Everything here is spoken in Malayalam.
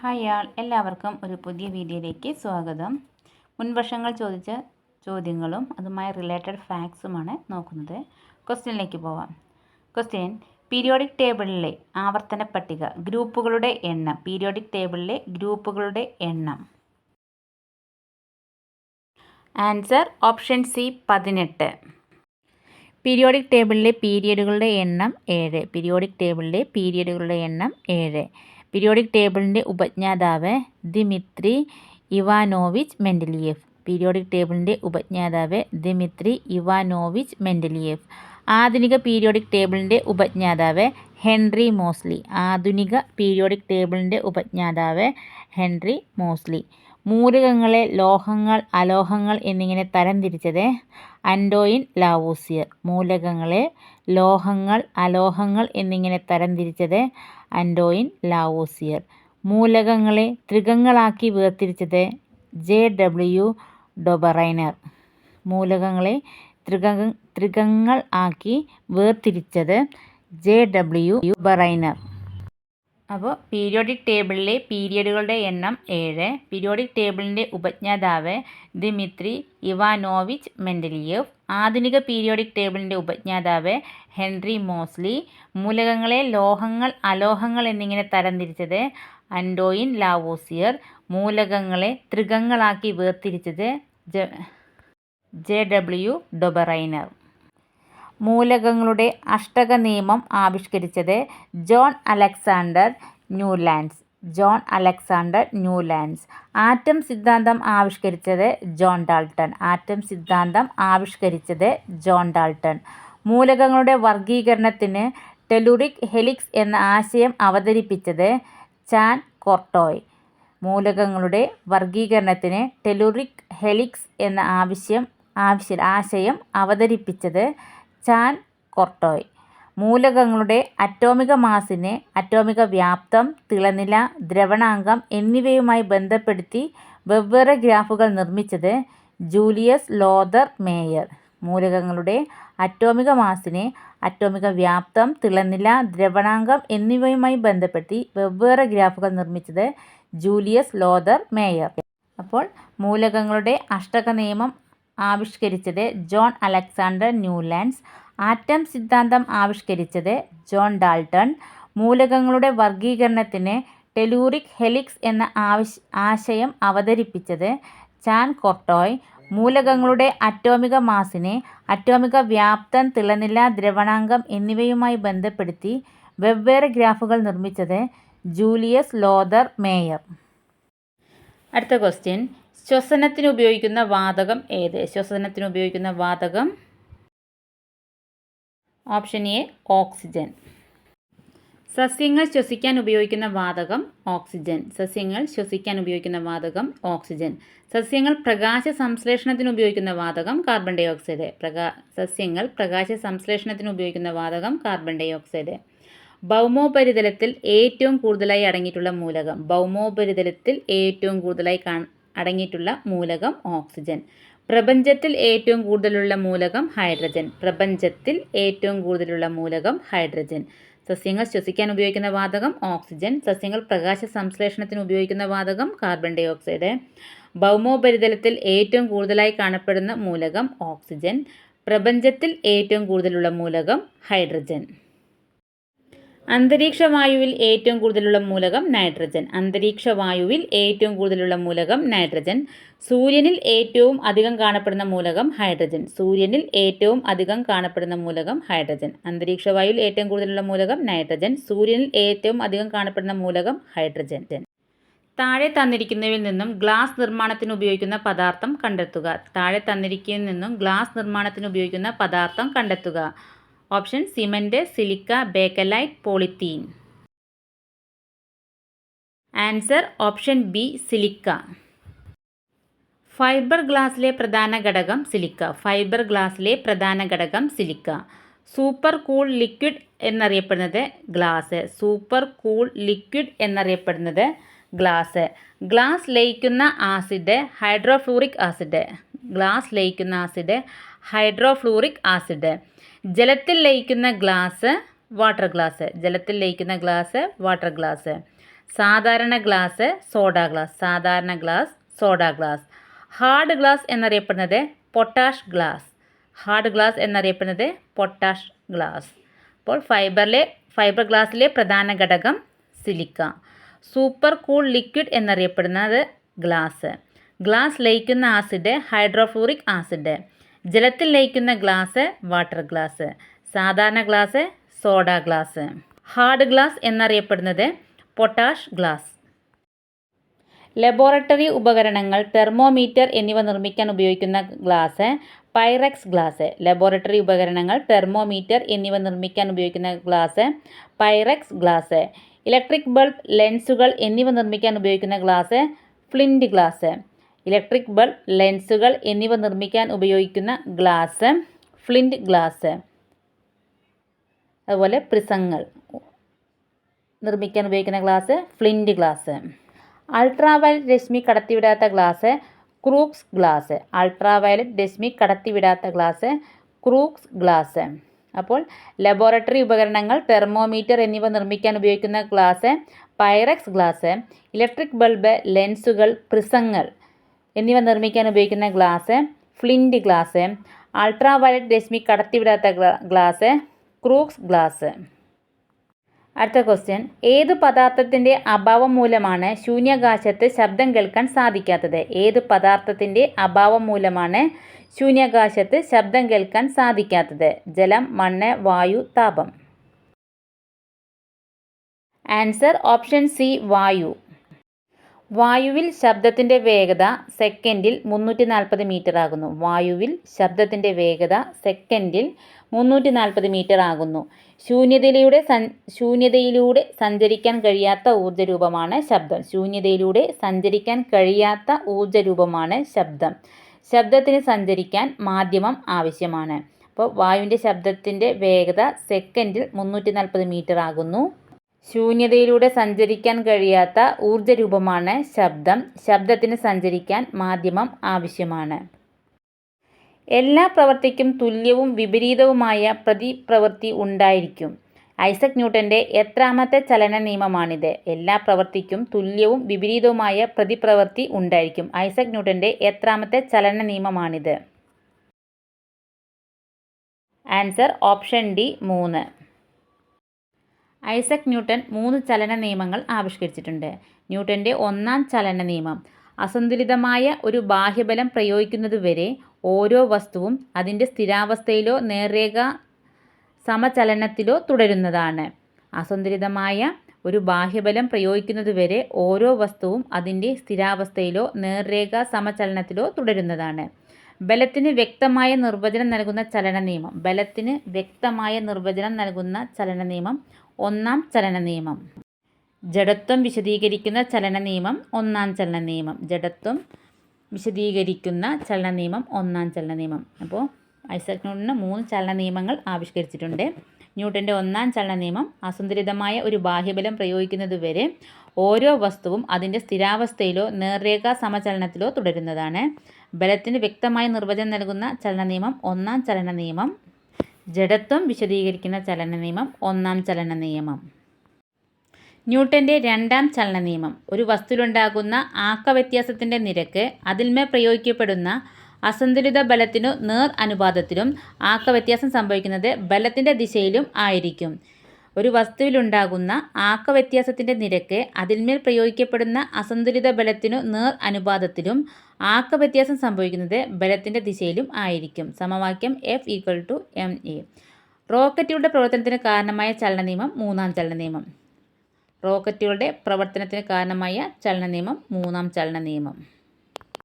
ഹായ് ആൾ എല്ലാവർക്കും ഒരു പുതിയ വീഡിയോയിലേക്ക് സ്വാഗതം. മുൻവർഷങ്ങൾ ചോദിച്ച ചോദ്യങ്ങളും അതുമായി റിലേറ്റഡ് ഫാക്ട്സുമാണ് നോക്കുന്നത്. ക്വസ്റ്റ്യനിലേക്ക് പോവാം. ക്വസ്റ്റ്യൻ പീരിയോഡിക് ടേബിളിലെ ആവർത്തന പട്ടിക ഗ്രൂപ്പുകളുടെ എണ്ണം പീരിയോഡിക് ടേബിളിലെ ഗ്രൂപ്പുകളുടെ എണ്ണം. ആൻസർ ഓപ്ഷൻ സി പതിനെട്ട്. പീരിയോഡിക് ടേബിളിലെ പീരിയഡുകളുടെ എണ്ണം ഏഴ്. പീരിയോഡിക് ടേബിളിലെ പീരിയഡുകളുടെ എണ്ണം ഏഴ്. പീരിയോഡിക് ടേബിളിന്റെ ഉപജ്ഞാതാവ് ദിമിത്രി ഇവാനോവിച്ച് മെൻഡലിയേഫ് പീരിയോഡിക് ടേബിളിന്റെ ഉപജ്ഞാതാവ് ദിമിത്രി ഇവാനോവിച്ച് മെൻഡലിയേഫ് ആധുനിക പീരിയോഡിക് ടേബിളിന്റെ ഉപജ്ഞാതാവ് ഹെൻറി മോസ്ലി. ആധുനിക പീരിയോഡിക് ടേബിളിന്റെ ഉപജ്ഞാതാവ് ഹെൻറി മോസ്ലി. മൂലകങ്ങളെ ലോഹങ്ങൾ അലോഹങ്ങൾ എന്നിങ്ങനെ തരംതിരിച്ചത് അൻഡോയിൻ ലാവൂസിയർ. മൂലകങ്ങളെ ലോഹങ്ങൾ അലോഹങ്ങൾ എന്നിങ്ങനെ തരംതിരിച്ചത് അൻഡോയിൻ ലാവോസിയർ. മൂലകങ്ങളെ ത്രികങ്ങളാക്കി വേർതിരിച്ചത് ജെ ഡബ്ല്യു ഡൊബറൈനർ. മൂലകങ്ങളെ ത്രിക ത്രികങ്ങൾ ആക്കി വേർതിരിച്ചത് ജെ ഡബ്ല്യു ബറൈനർ അപ്പോൾ പീരിയോഡിക് ടേബിളിലെ പീരിയഡുകളുടെ എണ്ണം ഏഴ് പീരിയോഡിക് ടേബിളിന്റെ ഉപജ്ഞാതാവ് ദിമിത്രി ഇവാനോവിച്ച് മെൻഡലിയേവ് ആധുനിക പീരിയോഡിക് ടേബിളിന്റെ ഉപജ്ഞാതാവ് ഹെൻറി മോസ്ലി മൂലകങ്ങളെ ലോഹങ്ങൾ അലോഹങ്ങൾ എന്നിങ്ങനെ തരംതിരിച്ചത് അൻഡോയിൻ ലാവോസിയർ മൂലകങ്ങളെ ത്രികങ്ങളാക്കി വേർതിരിച്ചത് ജെ ജെ ഡബ്ല്യു ഡൊബറൈനർ. മൂലകങ്ങളുടെ അഷ്ടക നിയമം ആവിഷ്കരിച്ചത് John Alexander Newlands. John Alexander Newlands. Atom സിദ്ധാന്തം ആവിഷ്കരിച്ചത് ജോൺ ഡാൾട്ടൺ. ആറ്റം സിദ്ധാന്തം ആവിഷ്കരിച്ചത് ജോൺ ഡാൾട്ടൺ. മൂലകങ്ങളുടെ വർഗീകരണത്തിന് ടെലുറിക് ഹെലിക്സ് എന്ന ആശയം അവതരിപ്പിച്ചത് ചാൻ കോർട്ടോയ്. മൂലകങ്ങളുടെ വർഗീകരണത്തിന് ടെലുറിക് ഹെലിക്സ് എന്ന ആവശ്യം ആവശ്യ ആശയം അവതരിപ്പിച്ചത് ചാൻ കൊർട്ടോയ്. മൂലകങ്ങളുടെ അറ്റോമിക മാസിനെ അറ്റോമിക വ്യാപ്തം തിളനില ദ്രവണാങ്കം എന്നിവയുമായി ബന്ധപ്പെടുത്തി വെവ്വേറെ ഗ്രാഫുകൾ നിർമ്മിച്ചത് ജൂലിയസ് ലോതർ മേയർ. മൂലകങ്ങളുടെ അറ്റോമിക മാസിനെ അറ്റോമിക വ്യാപ്തം തിളനില ദ്രവണാങ്കം എന്നിവയുമായി ബന്ധപ്പെടുത്തി വെവ്വേറെ ഗ്രാഫുകൾ നിർമ്മിച്ചത് ജൂലിയസ് ലോതർ മേയർ. അപ്പോൾ മൂലകങ്ങളുടെ അഷ്ടക നിയമം ആവിഷ്കരിച്ചത് ജോൺ അലക്സാണ്ടർ ന്യൂലാൻഡ്സ്. ആറ്റം സിദ്ധാന്തം ആവിഷ്കരിച്ചത് ജോൺ ഡാൾട്ടൺ. മൂലകങ്ങളുടെ വർഗീകരണത്തിന് ടെലൂറിക് ഹെലിക്സ് എന്ന ആശയം അവതരിപ്പിച്ചത് ചാൻ കൊർട്ടോയ്. മൂലകങ്ങളുടെ അറ്റോമിക മാസിനെ അറ്റോമിക വ്യാപ്തം തിളനില ദ്രവണാങ്കം എന്നിവയുമായി ബന്ധപ്പെടുത്തി വെവ്വേറെ ഗ്രാഫുകൾ നിർമ്മിച്ചത് ജൂലിയസ് ലോതർ മേയർ. അടുത്ത ക്വസ്റ്റ്യൻ. ശ്വസനത്തിന് ഉപയോഗിക്കുന്ന വാതകം ഏത്? ശ്വസനത്തിന് ഉപയോഗിക്കുന്ന വാതകം ഓപ്ഷൻ എ ഓക്സിജൻ. സസ്യങ്ങൾ ശ്വസിക്കാൻ ഉപയോഗിക്കുന്ന വാതകം ഓക്സിജൻ. സസ്യങ്ങൾ ശ്വസിക്കാൻ ഉപയോഗിക്കുന്ന വാതകം ഓക്സിജൻ. സസ്യങ്ങൾ പ്രകാശ സംശ്ലേഷണത്തിന് ഉപയോഗിക്കുന്ന വാതകം കാർബൺ ഡൈ ഓക്സൈഡ് പ്രകാ സസ്യങ്ങൾ പ്രകാശ സംശ്ലേഷണത്തിന് ഉപയോഗിക്കുന്ന വാതകം കാർബൺ ഡൈ ഓക്സൈഡ് ഭൗമോപരിതലത്തിൽ ഏറ്റവും കൂടുതലായി അടങ്ങിയിട്ടുള്ള മൂലകം. ഭൗമോപരിതലത്തിൽ ഏറ്റവും കൂടുതലായി അടങ്ങിയിട്ടുള്ള മൂലകം ഓക്സിജൻ. പ്രപഞ്ചത്തിൽ ഏറ്റവും കൂടുതലുള്ള മൂലകം ഹൈഡ്രജൻ. പ്രപഞ്ചത്തിൽ ഏറ്റവും കൂടുതലുള്ള മൂലകം ഹൈഡ്രജൻ. സസ്യങ്ങൾ ശ്വസിക്കാൻ ഉപയോഗിക്കുന്ന വാതകം ഓക്സിജൻ. സസ്യങ്ങൾ പ്രകാശ സംശ്ലേഷണത്തിന് ഉപയോഗിക്കുന്ന വാതകം കാർബൺ ഡൈ ഓക്സൈഡ്. ഭൗമോപരിതലത്തിൽ ഏറ്റവും കൂടുതലായി കാണപ്പെടുന്ന മൂലകം ഓക്സിജൻ. പ്രപഞ്ചത്തിൽ ഏറ്റവും കൂടുതലുള്ള മൂലകം ഹൈഡ്രജൻ. അന്തരീക്ഷ വായുവിൽ ഏറ്റവും കൂടുതലുള്ള മൂലകം നൈട്രജൻ. അന്തരീക്ഷ വായുവിൽ ഏറ്റവും കൂടുതലുള്ള മൂലകം നൈട്രജൻ. സൂര്യനിൽ ഏറ്റവും അധികം കാണപ്പെടുന്ന മൂലകം ഹൈഡ്രജൻ. സൂര്യനിൽ ഏറ്റവും അധികം കാണപ്പെടുന്ന മൂലകം ഹൈഡ്രജൻ. അന്തരീക്ഷ വായുവിൽ ഏറ്റവും കൂടുതലുള്ള മൂലകം നൈട്രജൻ. സൂര്യനിൽ ഏറ്റവും അധികം കാണപ്പെടുന്ന മൂലകം ഹൈഡ്രജൻ. താഴെ തന്നിരിക്കുന്നവയിൽ നിന്നും ഗ്ലാസ് നിർമ്മാണത്തിന് ഉപയോഗിക്കുന്ന പദാർത്ഥം കണ്ടെത്തുക. താഴെ തന്നിരിക്കുന്നതിൽ നിന്നും ഗ്ലാസ് നിർമ്മാണത്തിന് ഉപയോഗിക്കുന്ന പദാർത്ഥം കണ്ടെത്തുക. Option cement silica bakelite polythene. Answer option B silica. Fibre ഗ്ലാസ്സിലെ പ്രധാന ഘടകം സിലിക്ക. ഫൈബർ ഗ്ലാസ്സിലെ പ്രധാന ഘടകം സിലിക്ക. സൂപ്പർ കൂൾ ലിക്വിഡ് എന്നറിയപ്പെടുന്നത് ഗ്ലാസ്. സൂപ്പർ കൂൾ ലിക്വിഡ് എന്നറിയപ്പെടുന്നത് ഗ്ലാസ്. ഗ്ലാസ് ലയിക്കുന്ന ആസിഡ് ഹൈഡ്രോഫ്ലൂറിക് ആസിഡ്. ഗ്ലാസ് ലയിക്കുന്ന ആസിഡ് ഹൈഡ്രോഫ്ലൂറിക് ആസിഡ്. ജലത്തിൽ ലയിക്കുന്ന ഗ്ലാസ് വാട്ടർ ഗ്ലാസ്. ജലത്തിൽ ലയിക്കുന്ന ഗ്ലാസ് വാട്ടർ ഗ്ലാസ്. സാധാരണ ഗ്ലാസ് സോഡ ഗ്ലാസ്. സാധാരണ glass soda glass. Hard glass എന്നറിയപ്പെടുന്നത് പൊട്ടാഷ് ഗ്ലാസ്. ഹാർഡ് ഗ്ലാസ് എന്നറിയപ്പെടുന്നത് പൊട്ടാഷ് ഗ്ലാസ്. അപ്പോൾ ഫൈബറിലെ ഫൈബർ ഗ്ലാസ്സിലെ പ്രധാന ഘടകം സിലിക്ക. സൂപ്പർ കൂൾ ലിക്വിഡ് എന്നറിയപ്പെടുന്നത് ഗ്ലാസ്. ഗ്ലാസ് ലയിക്കുന്ന ആസിഡ് ഹൈഡ്രോഫ്ലൂറിക് ആസിഡ്. ജലത്തിൽ ലയിക്കുന്ന ഗ്ലാസ് വാട്ടർ ഗ്ലാസ്. സാധാരണ glass soda glass. Hard glass എന്നറിയപ്പെടുന്നത് പൊട്ടാഷ് ഗ്ലാസ്. ലബോറട്ടറി ഉപകരണങ്ങൾ തെർമോമീറ്റർ എന്നിവ നിർമ്മിക്കാൻ ഉപയോഗിക്കുന്ന ഗ്ലാസ് പൈറക്സ് ഗ്ലാസ്. ലബോറട്ടറി ഉപകരണങ്ങൾ തെർമോമീറ്റർ എന്നിവ നിർമ്മിക്കാൻ ഉപയോഗിക്കുന്ന glass Pyrex glass. Electric bulb ലെൻസുകൾ എന്നിവ നിർമ്മിക്കാൻ ഉപയോഗിക്കുന്ന glass flint glass. Electric bulb ലെൻസുകൾ എന്നിവ നിർമ്മിക്കാൻ ഉപയോഗിക്കുന്ന ഗ്ലാസ് ഫ്ലിന്റ് ഗ്ലാസ് അതുപോലെ പ്രിസങ്ങൾ നിർമ്മിക്കാൻ ഉപയോഗിക്കുന്ന ഗ്ലാസ് ഫ്ലിന്റ് ഗ്ലാസ്. അൾട്രാവയലറ്റ് രശ്മി കടത്തിവിടാത്ത ഗ്ലാസ് ക്രൂക്സ് ഗ്ലാസ്. അൾട്രാവയലറ്റ് രശ്മി കടത്തിവിടാത്ത ഗ്ലാസ് ക്രൂക്സ് ഗ്ലാസ്. അപ്പോൾ ലബോറട്ടറി ഉപകരണങ്ങൾ തെർമോമീറ്റർ എന്നിവ നിർമ്മിക്കാൻ ഉപയോഗിക്കുന്ന glass Pyrex glass. Electric bulb ലെൻസുകൾ പ്രിസങ്ങൾ എന്നിവ നിർമ്മിക്കാൻ ഉപയോഗിക്കുന്ന glass flint glass ultra violet Rashmi കടത്തിവിടാത്ത ഗ്ലാസ് ക്രൂക്സ് ഗ്ലാസ്. അടുത്ത ക്വസ്റ്റ്യൻ. ഏത് പദാർത്ഥത്തിന്റെ അഭാവം മൂലമാണ് ശൂന്യാകാശത്ത് ശബ്ദം കേൾക്കാൻ സാധിക്കാത്തത്? ഏത് പദാർത്ഥത്തിന്റെ അഭാവം മൂലമാണ് ശൂന്യാകാശത്ത് ശബ്ദം കേൾക്കാൻ സാധിക്കാത്തത്? ജലം മണ്ണ് വായു താപം. ആൻസർ ഓപ്ഷൻ സി വായു. വായുവിൽ ശബ്ദത്തിന്റെ വേഗത സെക്കൻഡിൽ മുന്നൂറ്റി നാൽപ്പത് മീറ്റർ ആകുന്നു. വായുവിൽ ശബ്ദത്തിന്റെ വേഗത സെക്കൻഡിൽ മുന്നൂറ്റി നാൽപ്പത് മീറ്റർ ആകുന്നു. ശൂന്യതയിലൂടെ സൻ ശൂന്യതയിലൂടെ സഞ്ചരിക്കാൻ കഴിയാത്ത ഊർജരൂപമാണ് ശബ്ദം. ശൂന്യതയിലൂടെ സഞ്ചരിക്കാൻ കഴിയാത്ത ഊർജരൂപമാണ് ശബ്ദം. ശബ്ദത്തിന് സഞ്ചരിക്കാൻ മാധ്യമം ആവശ്യമാണ്. അപ്പോൾ വായുവിന്റെ ശബ്ദത്തിന്റെ വേഗത സെക്കൻഡിൽ മുന്നൂറ്റി നാൽപ്പത് മീറ്റർ ആകുന്നു. ശൂന്യതയിലൂടെ സഞ്ചരിക്കാൻ കഴിയാത്ത ഊർജരൂപമാണ് ശബ്ദം. ശബ്ദത്തിന് സഞ്ചരിക്കാൻ മാധ്യമം ആവശ്യമാണ്. എല്ലാ പ്രവർത്തിക്കും തുല്യവും വിപരീതവുമായ പ്രതിപ്രവൃത്തി ഉണ്ടായിരിക്കും. ഐസക് ന്യൂട്ടന്റെ എത്രാമത്തെ ചലന നിയമമാണിത്. എല്ലാ പ്രവൃത്തിക്കും തുല്യവും വിപരീതവുമായ പ്രതിപ്രവൃത്തി ഉണ്ടായിരിക്കും. ഐസക് ന്യൂട്ടന്റെ എത്രാമത്തെ ചലന നിയമമാണിത്. ആൻസർ ഓപ്ഷൻ ഡി മൂന്ന്. ഐസക് ന്യൂട്ടൺ മൂന്ന് ചലന നിയമങ്ങൾ ആവിഷ്കരിച്ചിട്ടുണ്ട്. ന്യൂട്ടന്റെ ഒന്നാം ചലന നിയമം. അസന്തുലിതമായ ഒരു ബാഹ്യബലം പ്രയോഗിക്കുന്നതുവരെ ഓരോ വസ്തുവും അതിന്റെ സ്ഥിരാവസ്ഥയിലോ നേർരേഖ സമചലനത്തിലോ തുടരുന്നതാണ്. അസന്തുലിതമായ ഒരു ബാഹ്യബലം പ്രയോഗിക്കുന്നതുവരെ ഓരോ വസ്തുവും അതിന്റെ സ്ഥിരാവസ്ഥയിലോ നേർരേഖ സമചലനത്തിലോ തുടരുന്നതാണ്. ബലത്തിന് വ്യക്തമായ നിർവചനം നൽകുന്ന ചലന നിയമം. ബലത്തിന് വ്യക്തമായ നിർവചനം നൽകുന്ന ചലന നിയമം ഒന്നാം ചലന നിയമം ജഡത്വം വിശദീകരിക്കുന്ന ചലന നിയമം ഒന്നാം ചലന നിയമം ജഡത്വം വിശദീകരിക്കുന്ന ചലന നിയമം ഒന്നാം ചലന നിയമം അപ്പോൾ ഐസക് ന്യൂട്ടന് മൂന്ന് ചലന നിയമങ്ങൾ ആവിഷ്കരിച്ചിട്ടുണ്ട്. ന്യൂട്ടന്റെ ഒന്നാം ചലന നിയമം അസന്തുലിതമായ ഒരു ബാഹ്യബലം പ്രയോഗിക്കുന്നതുവരെ ഓരോ വസ്തുവും അതിന്റെ സ്ഥിരാവസ്ഥയിലോ നേർരേഖാ സമചലനത്തിലോ തുടരുന്നതാണ്. ബലത്തിന് വ്യക്തമായ നിർവചനം നൽകുന്ന ചലന നിയമം ഒന്നാം ചലന നിയമം ജഡത്വം വിശദീകരിക്കുന്ന ചലന നിയമം ഒന്നാം ചലന നിയമം ന്യൂട്ടന്റെ രണ്ടാം ചലന നിയമം ഒരു വസ്തുവിലുണ്ടാകുന്ന ആക്കവ്യത്യാസത്തിന്റെ നിരക്ക് അതിന്മേൽ പ്രയോഗിക്കപ്പെടുന്ന അസന്തുലിത ബലത്തിനു നേർ അനുപാതത്തിലും ആക്കവ്യത്യാസം സംഭവിക്കുന്നത് ബലത്തിന്റെ ദിശയിലും ആയിരിക്കും. ഒരു വസ്തുവിലുണ്ടാകുന്ന ആക്കവ്യത്യാസത്തിന്റെ നിരക്ക് അതിന്മേൽ പ്രയോഗിക്കപ്പെടുന്ന അസന്തുലിത ബലത്തിനു നേർ അനുപാതത്തിലും ആക്കവ്യത്യാസം സംഭവിക്കുന്നത് ബലത്തിന്റെ ദിശയിലും ആയിരിക്കും. സമവാക്യം F equal to M A റോക്കറ്റുകളുടെ പ്രവർത്തനത്തിന് കാരണമായ ചലന നിയമം മൂന്നാം ചലന നിയമം റോക്കറ്റുകളുടെ പ്രവർത്തനത്തിന് കാരണമായ ചലന നിയമം മൂന്നാം ചലന നിയമം